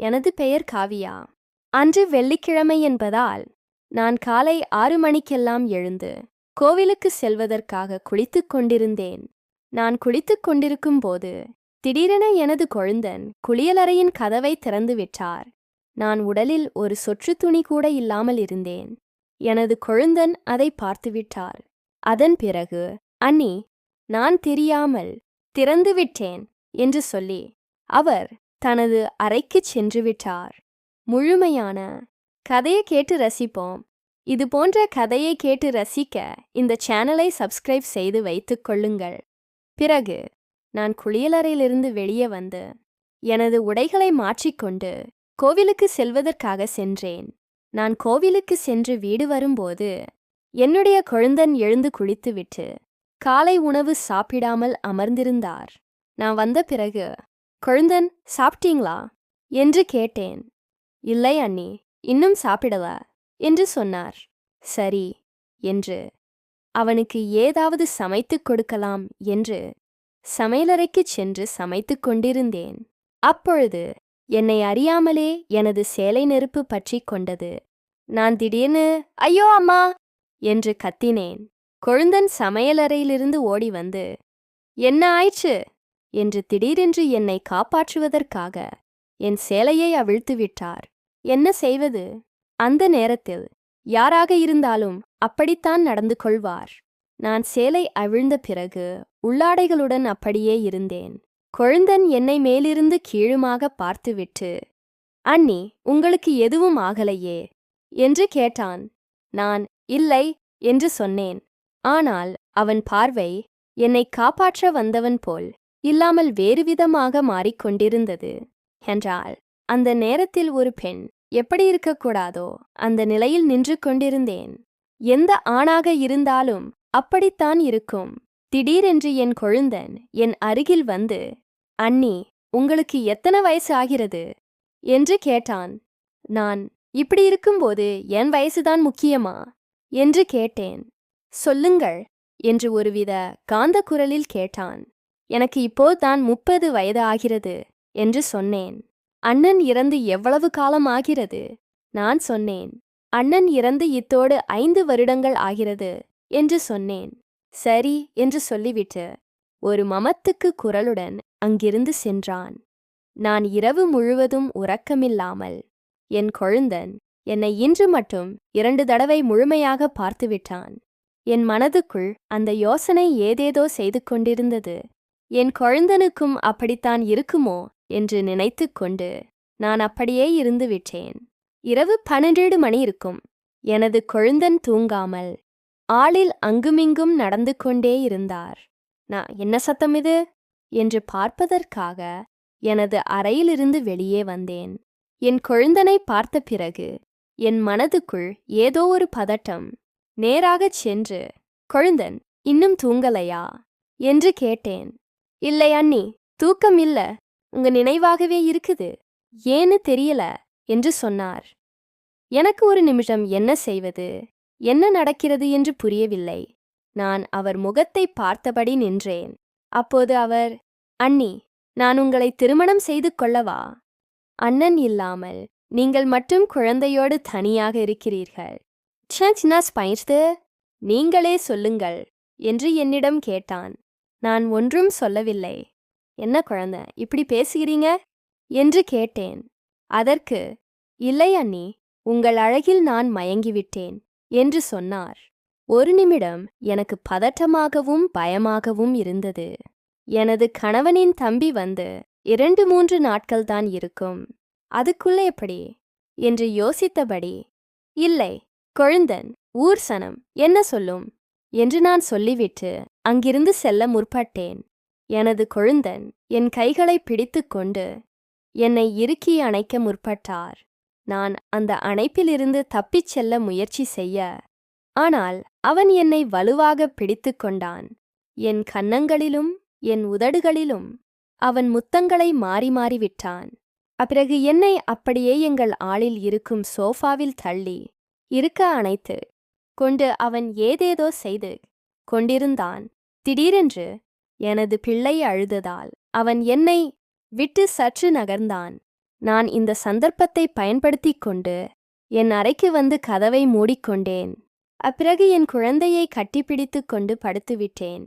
எனது பெயர் காவியா. அன்று வெள்ளிக்கிழமை என்பதால் நான் காலை ஆறு மணிக்கெல்லாம் எழுந்து கோவிலுக்கு செல்வதற்காக குளித்துக் கொண்டிருந்தேன். நான் குளித்துக் கொண்டிருக்கும் போது திடீரென எனது கொழுந்தன் குளியலறையின் கதவை திறந்து விட்டார். நான் உடலில் ஒரு சொற்று துணி கூட இல்லாமல் இருந்தேன். எனது கொழுந்தன் அதை பார்த்துவிட்டார் அதன் பிறகு அண்ணி நான் தெரியாமல் திறந்து விட்டேன் என்று சொல்லி அவர் தனது அறைக்குச் சென்று விட்டார். முழுமையான கதையை கேட்டு ரசிப்போம். இது போன்ற கதையை கேட்டு ரசிக்க இந்த சேனலை சப்ஸ்கிரைப் செய்து வைத்துக் கொள்ளுங்கள். பிறகு நான் குளியலறையிலிருந்து வெளியே வந்து எனது உடைகளை மாற்றிக்கொண்டு கோவிலுக்கு செல்வதற்காக சென்றேன். நான் கோவிலுக்கு சென்று வீடு வரும்போது என்னுடைய கொழுந்தன் எழுந்து குளித்துவிட்டு காலை உணவு சாப்பிடாமல் அமர்ந்திருந்தார். நான் வந்த பிறகு கொழுந்தன் சாப்பிட்டீங்களா? என்று கேட்டேன். இல்லை அண்ணி இன்னும் சாப்பிடல என்று சொன்னார். சரி என்று. அவனுக்கு ஏதாவது சமைத்துக் கொடுக்கலாம் என்று. சமையலறைக்குச் சென்று சமைத்துக் கொண்டிருந்தேன். அப்பொழுது என்னை அறியாமலே எனது சேலை நெருப்பு பற்றிக் கொண்டது. நான் திடீர்னு ஐயோ அம்மா என்று கத்தினேன். கொழுந்தன் சமையலறையிலிருந்து ஓடி வந்து என்ன ஆயிற்று? என்று திடீரென்று என்னை காப்பாற்றுவதற்காக என் சேலையை அவிழ்த்து விட்டார். என்ன செய்வது? அந்த நேரத்தில் யாராக இருந்தாலும் அப்படித்தான் நடந்து கொள்வார். நான் சேலை அவிழ்ந்த பிறகு உள்ளாடைகளுடன் அப்படியே இருந்தேன். கொழுந்தன் என்னை மேலிருந்து கீழுமாக பார்த்துவிட்டு அண்ணி உங்களுக்கு எதுவும் ஆகலையே? என்று கேட்டான். நான் இல்லை என்று சொன்னேன். ஆனால் அவன் பார்வை என்னை காப்பாற்ற வந்தவன் போல் இல்லாமல் வேறுவிதமாக மாறிக்கொண்டிருந்தது. என்றால் அந்த நேரத்தில் ஒரு பெண் எப்படி இருக்கக்கூடாதோ அந்த நிலையில் நின்று கொண்டிருந்தேன். எந்த ஆணாக இருந்தாலும் அப்படித்தான் இருக்கும். திடீரென்று என் கொழுந்தன் என் அருகில் வந்து அண்ணி உங்களுக்கு எத்தனை வயசு ஆகிறது? என்று கேட்டான். நான் இப்படி இருக்கும்போது என் வயசுதான் முக்கியமா? என்று கேட்டேன். சொல்லுங்கள் என்று ஒருவித காந்த குரலில் கேட்டான். எனக்கு இப்போதான் முப்பது வயது ஆகிறது என்று சொன்னேன். அண்ணன் இறந்து எவ்வளவு காலம் ஆகிறது? நான் சொன்னேன். அண்ணன் இறந்து இத்தோடு ஐந்து வருடங்கள் ஆகிறது என்று சொன்னேன். சரி என்று சொல்லிவிட்டு ஒரு மமத்துக்கு குரலுடன் அங்கிருந்து சென்றான். நான் இரவு முழுவதும் உறக்கமில்லாமல் என் கொழுந்தன் என்னை இன்று மட்டும் இரண்டு தடவை முழுமையாக பார்த்துவிட்டான். என் மனதுக்குள் அந்த யோசனை ஏதேதோ செய்து கொண்டிருந்தது. என் கொழுந்தனுக்கும் அப்படித்தான் இருக்குமோ என்று நினைத்து கொண்டு நான் அப்படியே இருந்து விட்டேன். இரவு பன்னெண்டு மணி இருக்கும். எனது கொழுந்தன் தூங்காமல் ஆளில் அங்குமிங்கும் நடந்து கொண்டே இருந்தார். நான் என்ன சத்தம் இது? என்று பார்ப்பதற்காக எனது அறையிலிருந்து வெளியே வந்தேன். என் கொழுந்தனை பார்த்த பிறகு என் மனதுக்குள் ஏதோ ஒரு பதட்டம். நேராகச் சென்று கொழுந்தன் இன்னும் தூங்கலையா? என்று கேட்டேன். இல்லை அண்ணி தூக்கம் இல்ல. உங்க நினைவாகவே இருக்குது. ஏன்னு தெரியல என்று சொன்னார். எனக்கு ஒரு நிமிஷம் என்ன செய்வது என்ன நடக்கிறது என்று புரியவில்லை. நான் அவர் முகத்தை பார்த்தபடி நின்றேன். அப்போது அவர் அண்ணி நான் உங்களை திருமணம் செய்து கொள்ளவா? அண்ணன் இல்லாமல் நீங்கள் மட்டும் குழந்தையோடு தனியாக இருக்கிறீர்கள். சின்ன ஸ்பைன்ஸ்து நீங்களே சொல்லுங்கள் என்று என்னிடம் கேட்டான். நான் ஒன்றும் சொல்லவில்லை. என்ன குழந்தை இப்படி பேசுகிறீங்க? என்று கேட்டேன். அதற்கு இல்லை அண்ணி உங்கள் அழகில் நான் மயங்கிவிட்டேன் என்று சொன்னார். ஒரு நிமிடம் எனக்கு பதட்டமாகவும் பயமாகவும் இருந்தது. எனது கணவனின் தம்பி வந்து இரண்டு மூன்று நாட்கள்தான் இருக்கும். அதுக்குள்ளே எப்படி? என்று யோசித்தபடி இல்லை கொழுந்தன் ஊர் சனம் என்ன சொல்லும்? என்று நான் சொல்லிவிட்டு அங்கிருந்து செல்ல முற்பட்டேன். எனது கொழுந்தன் என் கைகளை பிடித்துக்கொண்டு என்னை இறுக்கி அணைக்க முற்பட்டார். நான் அந்த அணைப்பிலிருந்து தப்பிச் செல்ல முயற்சி செய்ய ஆனால் அவன் என்னை வலுவாக பிடித்து கொண்டான் என் கன்னங்களிலும் என் உதடுகளிலும் அவன் முத்தங்களை மாறி மாறி விட்டான். அப்பிறகு என்னை அப்படியே எங்கள் ஆளில் இருக்கும் சோஃபாவில் தள்ளி இருக்க அணைத்து கொண்டு அவன் ஏதேதோ செய்து கொண்டிருந்தான். திடீரென்று எனது பிள்ளை அழுததால் அவன் என்னை விட்டு சற்று நகர்ந்தான். நான் இந்த சந்தர்ப்பத்தை பயன்படுத்திக் கொண்டு என் அறைக்கு வந்து கதவை மூடிக்கொண்டேன். அப்பிறகு என் குழந்தையை கட்டிப்பிடித்துக் கொண்டு படுத்துவிட்டேன்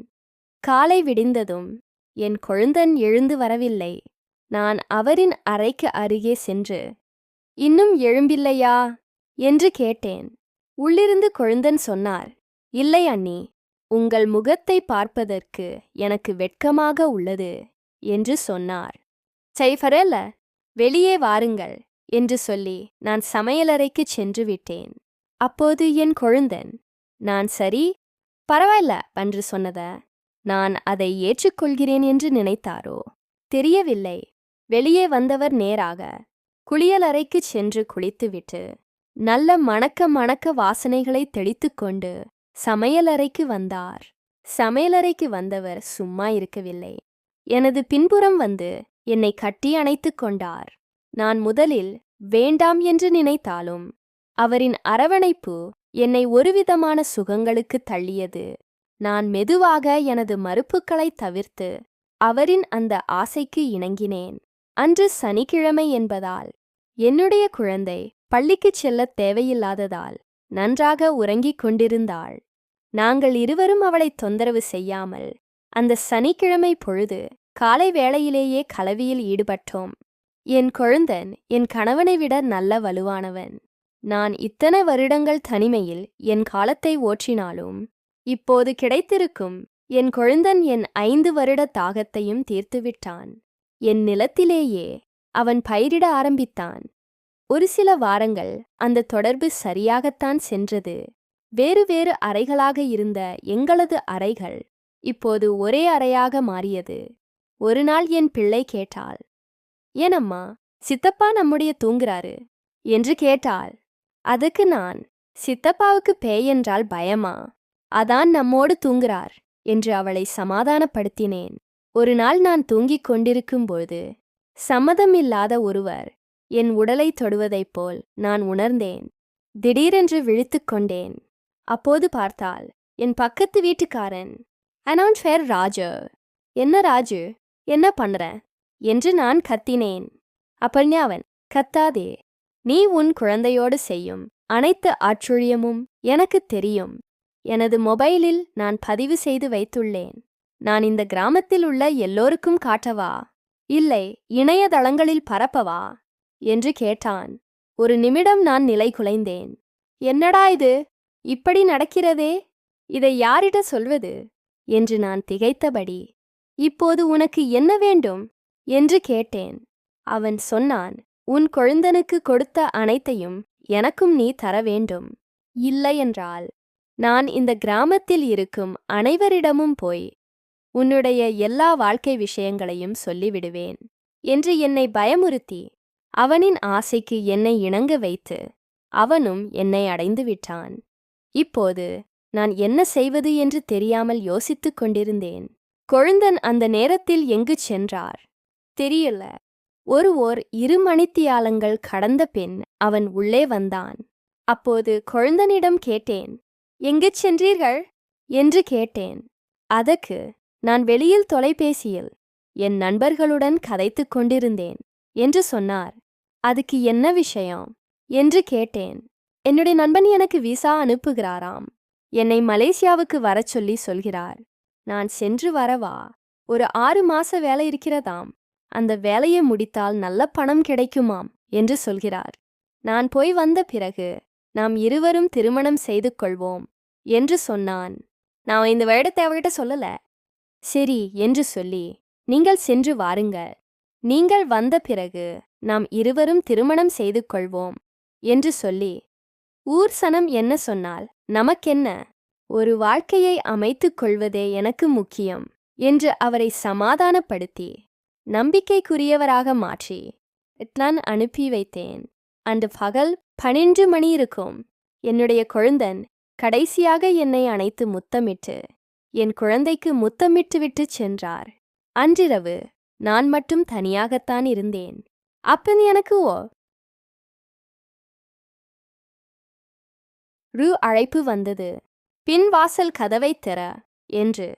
காலை விடிந்ததும் என் கொழுந்தன் எழுந்து வரவில்லை. நான் அவரின் அறைக்கு அருகே சென்று இன்னும் எழும்பில்லையா? என்று கேட்டேன். உள்ளிருந்து கொழுந்தன் சொன்னார் இல்லை அண்ணி உங்கள் முகத்தை பார்ப்பதற்கு எனக்கு வெட்கமாக உள்ளது என்று சொன்னார். சைஃபரல்ல வெளியே வாருங்கள் என்று சொல்லி நான் சமையலறைக்குச் சென்று விட்டேன் அப்போது என் கொழுந்தன் நான் சரி பரவாயில்ல என்று சொன்னத நான் அதை ஏற்றுக்கொள்கிறேன் என்று நினைத்தாரோ? தெரியவில்லை. வெளியே வந்தவர் நேராக குளியலறைக்குச் சென்று குளித்துவிட்டு நல்ல மணக்க மணக்க வாசனைகளை தெளித்துக் கொண்டு சமையலறைக்கு வந்தார். சமையலறைக்கு வந்தவர் சும்மா இருக்கவில்லை. எனது பின்புறம் வந்து என்னை கட்டி அணைத்துக் கொண்டார். நான் முதலில் வேண்டாம் என்று நினைத்தாலும் அவரின் அரவணைப்பு என்னை ஒருவிதமான சுகங்களுக்கு தள்ளியது. நான் மெதுவாக எனது மறுப்புகளை தவிர்த்து அவரின் அந்த ஆசைக்கு இணங்கினேன். அன்று சனிக்கிழமை என்பதால் என்னுடைய குழந்தை பள்ளிக்குச் செல்லத் தேவையில்லாததால் நன்றாக உறங்கிக் கொண்டிருந்தாள். நாங்கள் இருவரும் அவளை தொந்தரவு செய்யாமல் அந்த சனிக்கிழமை பொழுது காலை வேளையிலேயே கலவியில் ஈடுபட்டோம். என் கொழுந்தன் என் கணவனை விட நல்ல வலுவானவன். நான் இத்தனை வருடங்கள் தனிமையில் என் காலத்தை ஓற்றினாலும் இப்போது கிடைத்திருக்கும் என் கொழுந்தன் என் ஐந்து வருட தாகத்தையும் தீர்த்துவிட்டான். என் நிலத்திலேயே அவன் பயிரிட ஆரம்பித்தான். ஒரு சில வாரங்கள் அந்த தொடர்பு சரியாகத்தான் சென்றது. வேறு வேறு அறைகளாக இருந்த எங்களது அறைகள் இப்போது ஒரே அறையாக மாறியது. ஒரு நாள் என் பிள்ளை கேட்டாள் ஏனம்மா சித்தப்பா நம்முடைய தூங்குறாரு? என்று கேட்டாள் அதுக்கு நான் சித்தப்பாவுக்கு பேய் என்றால் பயமா? அதான் நம்மோடு தூங்குறார் என்று அவளை சமாதானப்படுத்தினேன். ஒரு நாள் நான் தூங்கிக் கொண்டிருக்கும்போது சம்மதமில்லாத ஒருவர் என் உடலை தொடுவதைப் போல் நான் உணர்ந்தேன். திடீரென்று விழித்துக் கொண்டேன். அப்போது பார்த்தால் என் பக்கத்து வீட்டுக்காரன். அனௌன் ஃபேர் ராஜு. என்ன ராஜு? என்ன பண்ற? என்று நான் கத்தினேன். அப்பல்ஞ அவன் கத்தாதே. நீ உன் குழந்தையோடு செய்யும் அனைத்து ஆச்சரியமும் எனக்கு தெரியும். எனது மொபைலில் நான் பதிவு செய்து வைத்துள்ளேன். நான் இந்த கிராமத்தில் உள்ள எல்லோருக்கும் காட்டவா? இல்லை இணையதளங்களில் பரப்பவா? என்று கேட்டான். ஒரு நிமிடம் நான் நிலை குலைந்தேன். என்னடா இது? இப்படி நடக்கிறதே? இதை யாரிட சொல்வது? என்று நான் திகைத்தபடி. இப்போது உனக்கு என்ன வேண்டும்? என்று கேட்டேன். அவன் சொன்னான் உன் கொழுந்தனுக்கு கொடுத்த அனைத்தையும் எனக்கும் நீ தர வேண்டும். இல்லையென்றால் நான் இந்த கிராமத்தில் இருக்கும் அனைவரிடமும் போய் உன்னுடைய எல்லா வாழ்க்கை விஷயங்களையும் சொல்லிவிடுவேன் என்று என்னை பயமுறுத்தி அவனின் ஆசைக்கு என்னை இணங்க வைத்து அவனும் என்னை அடைந்து விட்டான். இப்போது நான் என்ன செய்வது என்று தெரியாமல் யோசித்துக் கொண்டிருந்தேன். கொழுந்தன் அந்த நேரத்தில் எங்கு சென்றார்? தெரியல. ஒரு ஓர் இரு மணித்தியாலங்கள் கடந்த பின் அவன் உள்ளே வந்தான். அப்போது கொழுந்தனிடம் கேட்டேன் எங்கு சென்றீர்கள்? என்று கேட்டேன். அதற்கு நான் வெளியில் தொலைபேசியில் என் நண்பர்களுடன் கதைத்துக் கொண்டிருந்தேன் என்று சொன்னார். அதுக்கு என்ன விஷயம்? என்று கேட்டேன். என்னுடைய நண்பன் எனக்கு விசா அனுப்புகிறாராம். என்னை மலேசியாவுக்கு வரச் சொல்லி சொல்கிறார். நான் சென்று வரவா? ஒரு ஆறு மாச வேலை இருக்கிறதாம். அந்த வேலையை முடித்தால் நல்ல பணம் கிடைக்குமாம்? என்று சொல்கிறார். நான் போய் வந்த பிறகு நாம் இருவரும் திருமணம் செய்து கொள்வோம் என்று சொன்னான். நான் இந்த வருடத்தை அவர்கிட்ட சொல்லல. சரி என்று சொல்லி நீங்கள் சென்று வாருங்க நீங்கள் வந்த பிறகு நாம் இருவரும் திருமணம் செய்து கொள்வோம் என்று சொல்லி ஊர் சனம் என்ன சொன்னால் நமக்கென்ன? ஒரு வாழ்க்கையை அமைத்துக் கொள்வதே எனக்கு முக்கியம் என்று அவரை சமாதானப்படுத்தி நம்பிக்கைக்குரியவராக மாற்றி இட்லான் அனுப்பி வைத்தேன். அன்று பகல் பனின்று மணி இருக்கும். என்னுடைய குழந்தன் கடைசியாக என்னை அணைத்து முத்தமிட்டு என் குழந்தைக்கு முத்தமிட்டுவிட்டு சென்றார். அன்றிரவு நான் மட்டும் தனியாகத்தான் இருந்தேன். அப்பன் எனக்கு ஓ? ரூ அழைப்பு வந்தது. பின் வாசல் கதவைத் திற. என்று.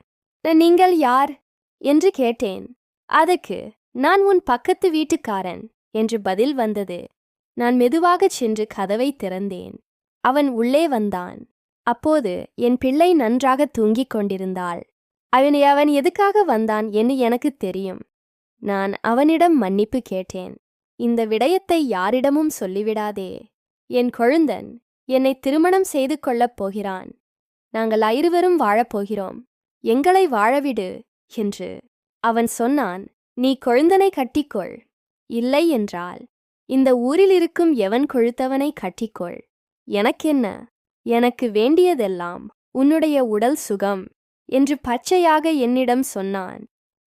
நீங்கள் யார் என்று கேட்டேன். அதுக்கு. நான் உன் பக்கத்து வீட்டுக்காரன் என்று பதில் வந்தது. நான் மெதுவாகச் சென்று கதவை திறந்தேன். அவன் உள்ளே வந்தான். அப்போது என் பிள்ளை நன்றாக தூங்கிக் கொண்டிருந்தாள். அவனை அவன் எதுக்காக வந்தான்? என்று எனக்குத் தெரியும். நான் அவனிடம் மன்னிப்பு கேட்டேன். இந்த விடயத்தை யாரிடமும் சொல்லிவிடாதே. என் கொழுந்தன் என்னை திருமணம் செய்து கொள்ளப் போகிறான். நாங்கள் ஐருவரும் வாழப்போகிறோம் எங்களை வாழவிடு என்று அவன் சொன்னான். நீ கொழுந்தனை கட்டிக்கொள். இல்லை என்றால் இந்த ஊரில் இருக்கும் எவன் கொழுத்தவனை கட்டிக்கொள். எனக்கென்ன? எனக்கு வேண்டியதெல்லாம் உன்னுடைய உடல் சுகம் என்று பச்சையாக என்னிடம் சொன்னான்.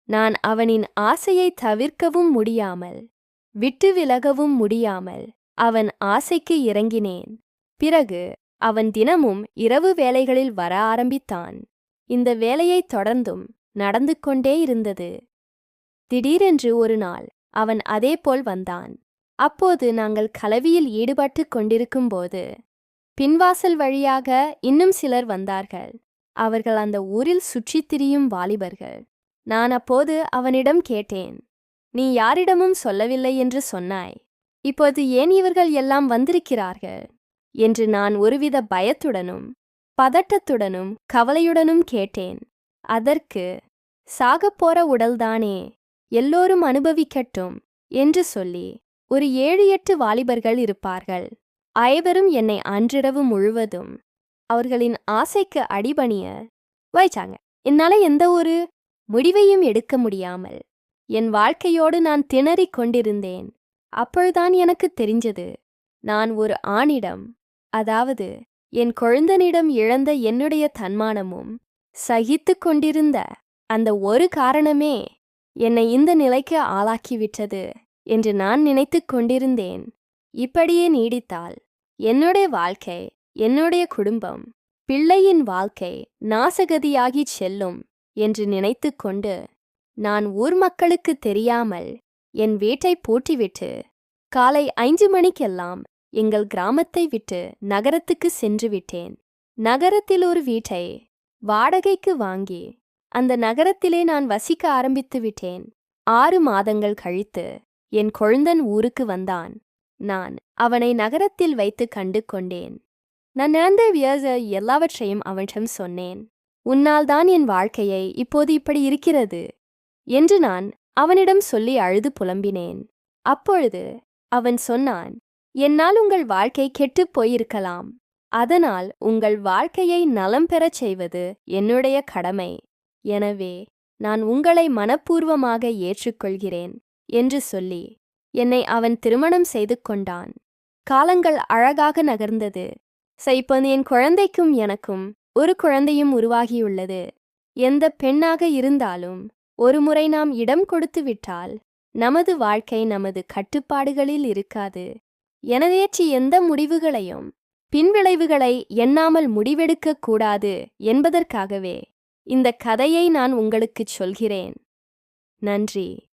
நான் அவனின் ஆசையை தவிர்க்கவும் முடியாமல் விட்டு விலகவும் முடியாமல் அவன் ஆசைக்கு இறங்கினேன். பிறகு அவன் தினமும் இரவு வேளைகளில் வர ஆரம்பித்தான். இந்த வேலையைத் தொடர்ந்தும் நடந்து கொண்டே இருந்தது. திடீரென்று ஒரு நாள் அவன் அதேபோல் வந்தான். அப்போது நாங்கள் கலவியில் ஈடுபட்டு கொண்டிருக்கும்போது பின்வாசல் வழியாக இன்னும் சிலர் வந்தார்கள். அவர்கள் அந்த ஊரில் சுற்றித் திரியும் வாலிபர்கள். நான் அப்போது அவனிடம் கேட்டேன் நீ யாரிடமும் சொல்லவில்லை என்று சொன்னாய். இப்போது ஏன் இவர்கள் எல்லாம் வந்திருக்கிறார்கள்? என்று நான் ஒருவித பயத்துடனும் பதட்டத்துடனும் கவலையுடனும் கேட்டேன். அதற்கு சாகப்போற உடல்தானே எல்லோரும் அனுபவிக்கட்டும் என்று சொல்லி ஒரு ஏழு எட்டு வாலிபர்கள் இருப்பார்கள். ஐவரும் என்னை அன்றிரவு முழுவதும் அவர்களின் ஆசைக்கு அடிபணிய வைச்சாங்க என்னால எந்த ஒரு முடிவையும் எடுக்க முடியாமல் என் வாழ்க்கையோடு நான் திணறிக் கொண்டிருந்தேன். அப்பொழுதான் எனக்கு தெரிஞ்சது நான் ஒரு ஆணிடம் அதாவது என் குழந்தனிடம் இழந்த என்னுடைய தன்மானமும் சகித்து கொண்டிருந்த அந்த ஒரு காரணமே என்னை இந்த நிலைக்கு ஆளாக்கிவிட்டது என்று நான் நினைத்துக் கொண்டிருந்தேன். இப்படியே நீடித்தால் என்னுடைய வாழ்க்கை என்னுடைய குடும்பம் பிள்ளையின் வாழ்க்கை நாசகதியாகிச் செல்லும் என்று நினைத்துக் கொண்டு நான் ஊர் மக்களுக்கு தெரியாமல் என் வேட்டை பூட்டிவிட்டு காலை ஐந்து மணிக்கெல்லாம் எங்கள் கிராமத்தை விட்டு நகரத்துக்கு சென்று விட்டேன். நகரத்தில் ஒரு வீட்டை வாடகைக்கு வாங்கி அந்த நகரத்திலே நான் வசிக்க ஆரம்பித்து விட்டேன். ஆறு மாதங்கள் கழித்து என் கொழுந்தன் ஊருக்கு வந்தான். நான் அவனை நகரத்தில் வைத்து கண்டு கொண்டேன். நான் நடந்த வியர்ஸ எல்லாவற்றையும் அவனிடம் சொன்னேன். உன்னால்தான் என் வாழ்க்கையை இப்போது இப்படி இருக்கிறது என்று நான் அவனிடம் சொல்லி அழுது புலம்பினேன். அப்பொழுது அவன் சொன்னான் என்னால் உங்கள் வாழ்க்கை கெட்டுப் போயிருக்கலாம். அதனால் உங்கள் வாழ்க்கையை நலம் பெறச் செய்வது என்னுடைய கடமை. எனவே நான் உங்களை மனப்பூர்வமாக ஏற்றுக்கொள்கிறேன் என்று சொல்லி என்னை அவன் திருமணம் செய்து கொண்டான். காலங்கள் அழகாக நகர்ந்தது. சைப்பன் என் குழந்தைக்கும் எனக்கும் ஒரு குழந்தையும் உருவாகியுள்ளது. எந்த பெண்ணாக இருந்தாலும் ஒருமுறை நாம் இடம் கொடுத்து விட்டால் நமது வாழ்க்கை நமது கட்டுப்பாடுகளில் இருக்காது. எனதேற்றி எந்த முடிவுகளையும் பின்விளைவுகளை எண்ணாமல் முடிவெடுக்கக் கூடாது என்பதற்காகவே இந்த கதையை நான் உங்களுக்குச் சொல்கிறேன். நன்றி.